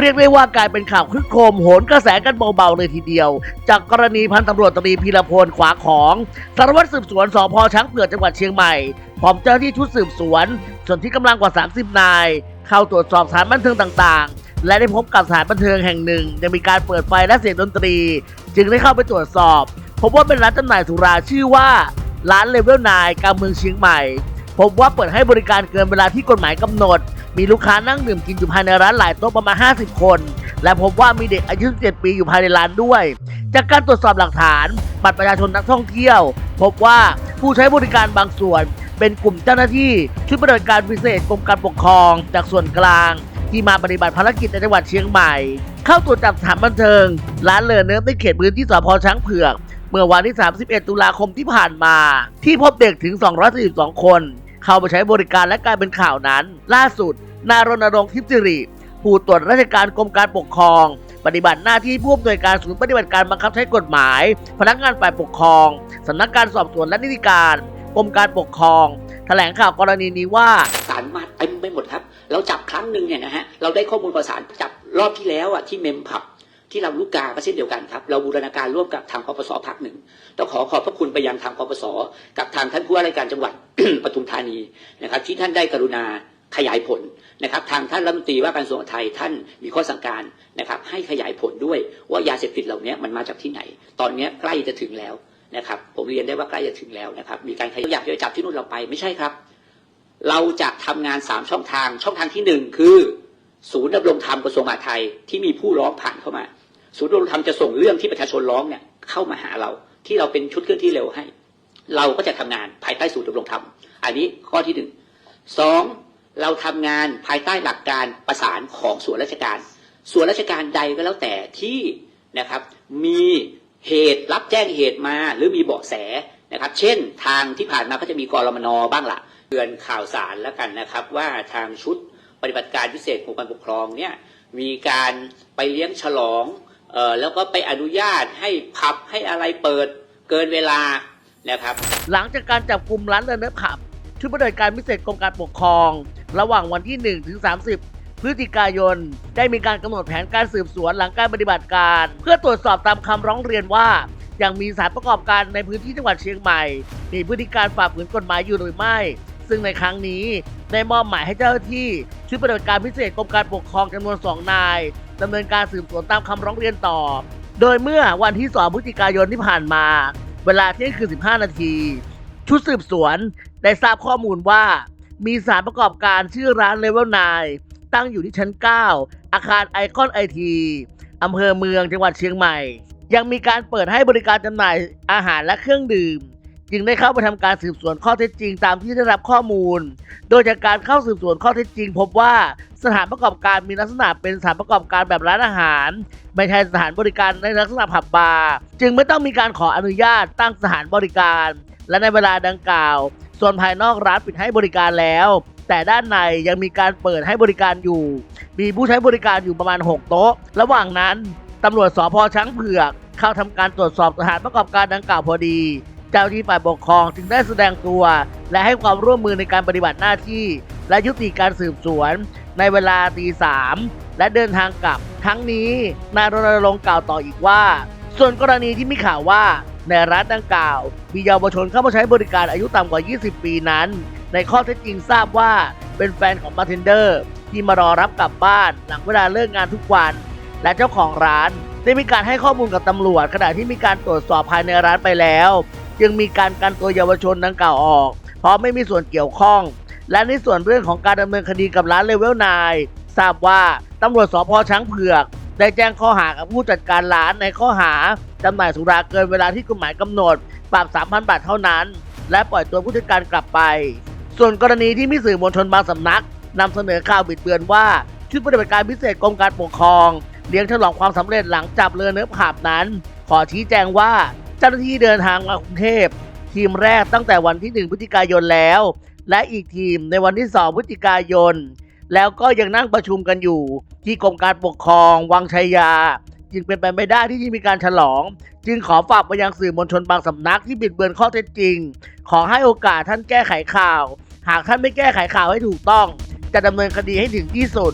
เรียกได้ว่ากลายเป็นข่าวคึกโครมโหนกระแสกันเบาๆเลยทีเดียว จากกรณีพันตำรวจตรีพีรพลขวาของสารวัตรสืบสวนสพช้างเผือกจังหวัดเชียงใหม่พร้อมเจ้าหน้าที่ชุดสืบสวน ส่วนที่กำลังกว่า 30 นาย เข้าตรวจสอบสถานบันเทิงต่างๆ และได้พบกับสถานบันเทิงแห่งหนึ่งยังมีการเปิดไฟและเสียงดนตรี จึงได้เข้าไปตรวจสอบพบว่าเป็นร้านจำหน่ายสุราชื่อว่าร้านเลเวลนายกลางเมืองเชียงใหม่ พบว่าเปิดให้บริการเกินเวลาที่กฎหมายกำหนด มีลูกค้านั่งดื่มกินอยู่ภายในร้านหลายโต๊ะประมาณ 50 คน และพบว่ามีเด็กอายุ 17 ปีอยู่ภายในร้านด้วย จากการตรวจสอบหลักฐาน บัตรประชาชนนักท่องเที่ยว พบว่าผู้ใช้บริการบางส่วน เป็นกลุ่มเจ้าหน้าที่ชุดปฏิบัติการพิเศษกรมการปกครอง จากส่วนกลาง ที่มาปฏิบัติภารกิจในจังหวัดเชียงใหม่ เข้าตรวจจับสถานบันเทิงร้านเลอเนิร์ฟในเขตพื้นที่สพช้างเผือกเมื่อวันที่ 31 ตุลาคมที่ผ่านมา ที่พบเด็กถึง 242 คน เข้าไปใช้บริการและกลายเป็นข่าวนั้น ล่าสุด นายรณรงค์ทิพย์สิริผู้ตรวจราชการกรมการปกครอง ปฏิบัติหน้าที่ผู้อำนวยการศูนย์ปฏิบัติการบังคับใช้กฎหมาย พนักงานฝ่ายปกครองสำนักการสอบสวนและนิติการกรมการปกครองแถลงข่าวกรณีนี้ว่าสารมาเต็มไปหมดครับ เราจับครั้งหนึ่งเนี่ยนะฮะเราได้ข้อมูลประสานจับรอบที่แล้วอะที่เมมผับที่เราลูกกาก็เช่นเดียวกันครับ เราบูรณาการร่วมกับทางปปสภาคหนึ่งต้องขอขอบพระคุณไปยังทางปปส กับทางท่านผู้ว่าราชการจังหวัดปทุมธานีนะครับ ที่ท่านได้กรุณา ขยายผลนะครับ ทางท่านรัฐมนตรีว่าการกระทรวงไทยท่านมีข้อสั่งการนะครับ ให้ขยายผลด้วยว่ายาเสพติดเหล่านี้มันมาจากที่ไหน ตอนนี้ใกล้จะถึงแล้วนะครับ ผมเรียนได้ว่าใกล้จะถึงแล้วนะครับ มีการขยายอยากจะจับที่นู่นเราไปไม่ใช่ครับ เราจะทำงานสามช่องทาง ช่องทางที่หนึ่งคือ ศูนย์ดำรงธรรมกระทรวงมหาดไทยที่มีผู้ร้องผ่านเข้ามา ศูนย์ดำรงธรรมจะส่งเรื่องที่ประชาชนร้องเนี่ยเข้ามาหาเราที่เราเป็นชุดเคลื่อนที่เร็วให้ เราก็จะทำงานภายใต้ศูนย์ดำรงธรรมอันนี้ข้อที่หนึ่งสอง เราทำงานภายใต้หลักการประสานของส่วนราชการ ส่วนราชการใดก็แล้วแต่ที่นะครับ มีเหตุรับแจ้งเหตุมาหรือมีเบาะแสนะครับ เช่นทางที่ผ่านมาก็จะมีกรมนบ้างละเตือนข่าวสารแล้วกันนะครับ ว่าทางชุดปฏิบัติการพิเศษของการปกครองเนี่ยมีการไปเลี้ยงฉลองออแล้วก็ไปอนุญาตให้ผับให้อะไรเปิดเกินเวลานะครับ หลังจากการจับกลุ่มร้านเดินเนิร์ฟขับชุดปฏิบัติการพิเศษกรมการปกครอง ระหว่างวันที่ 1 ถึง 30 พฤศจิกายน ได้มีการกำหนดแผนการสืบสวนหลังการปฏิบัติการ เพื่อตรวจสอบตามคำร้องเรียนว่ายังมีสานประกอบการในพื้นที่จังหวัดเชียงใหม่ มีพฤติการฝ่าฝืนกฎหมายอยู่หรือไม่ ซึ่งในครั้งนี้ได้มอบหมายให้เจ้าหน้าที่ชุดปฏิบัติการพิเศษกรมการปกครองจำนวนสองนายดำเนินการสืบสวนตามคำร้องเรียนต่อ โดยเมื่อวันที่ 2 พฤศจิกายนที่ผ่านมา เวลาเที่ยงคืน 15 นาที ชุดสืบสวนได้ทราบข้อมูลว่า มีสถารประกอบการชื่อร้านเลเวลนตั้งอยู่ที่ชั้น 9 อาคารไอคอนไอทีอำเภอเมืองจังหวัดเชียงใหม่ ยังมีการเปิดให้บริการจำหน่ายอาหารและเครื่องดื่ม จึงได้เข้าไปทำการสืบสวนข้อเท็จจริงตามที่ได้รับข้อมูล โดยจากการเข้าสืบสวนข้อเท็จจริง พบว่าสถานประกอบการมีลักษณะเป็นสถานประกอบการแบบร้านอาหาร ไม่ใช่สถานบริการในลักษณะผับบาร์จึงไม่ต้องมีการขออนุญาตตั้งสถานบริการ และในเวลาดังกล่าว ส่วนภายนอกร้านปิดให้บริการแล้ว แต่ด้านในยังมีการเปิดให้บริการอยู่ มีผู้ใช้บริการอยู่ประมาณ 6 โต๊ะ ระหว่างนั้นตำรวจสพช้างเผือก เข้าทำการตรวจสอบสถานประกอบการดังกล่าวพอดี เจ้าที่ฝ่ายปกครองจึงได้แสดงตัว และให้ความร่วมมือในการปฏิบัติหน้าที่ และยุติการสืบสวน ในเวลาตีสามและเดินทางกลับ ทั้งนี้นายรณรงค์กล่าวต่ออีกว่า ส่วนกรณีที่มีข่าวว่า ในร้านดังกล่าว มีเยาวชนเข้ามาใช้บริการอายุต่ำกว่า 20 ปีนั้น ในข้อเท็จจริงทราบว่าเป็นแฟนของบาร์เทนเดอร์ ที่มารอรับกลับบ้านหลังเวลาเลิกงานทุกวัน และเจ้าของร้านได้มีการให้ข้อมูลกับตำรวจ ขณะที่มีการตรวจสอบภายในร้านไปแล้ว จึงมีการกันตัวเยาวชนดังกล่าวออก เพราะไม่มีส่วนเกี่ยวข้อง และในส่วนเรื่องของการดำเนินคดีกับร้านเลเวลนายทราบว่าตำรวจสพช้างเผือก ได้แจ้งข้อหากับผู้จัดการร้านในข้อหาจำหน่ายสุราเกินเวลาที่กฎหมายกำหนด ปรับ 3,000 บาทเท่านั้น และปล่อยตัวผู้จัดการกลับไป ส่วนกรณีที่มีสื่อมวลชนบางสำนักนำเสนอข่าวบิดเบือนว่าชุดปฏิบัติการพิเศษกรมการปกครอง เลี้ยงฉลองความสำเร็จหลังจับเรือเนื้อผาบนั้น ขอชี้แจงว่าเจ้าหน้าที่เดินทางมากรุงเทพทีมแรกตั้งแต่วันที่ 1 พฤศจิกายนแล้ว และอีกทีมในวันที่ 2 พฤศจิกายน แล้วก็ยังนั่งประชุมกันอยู่ ที่กรมการปกครอง วังชัยยา จึงเป็นไปไม่ได้ที่จะมีการฉลอง จึงขอฝากไปยังสื่อมวลชนบางสำนักที่บิดเบือนข้อเท็จจริง ขอให้โอกาสท่านแก้ไขข่าว หากท่านไม่แก้ไขข่าวให้ถูกต้อง จะดำเนินคดีให้ถึงที่สุด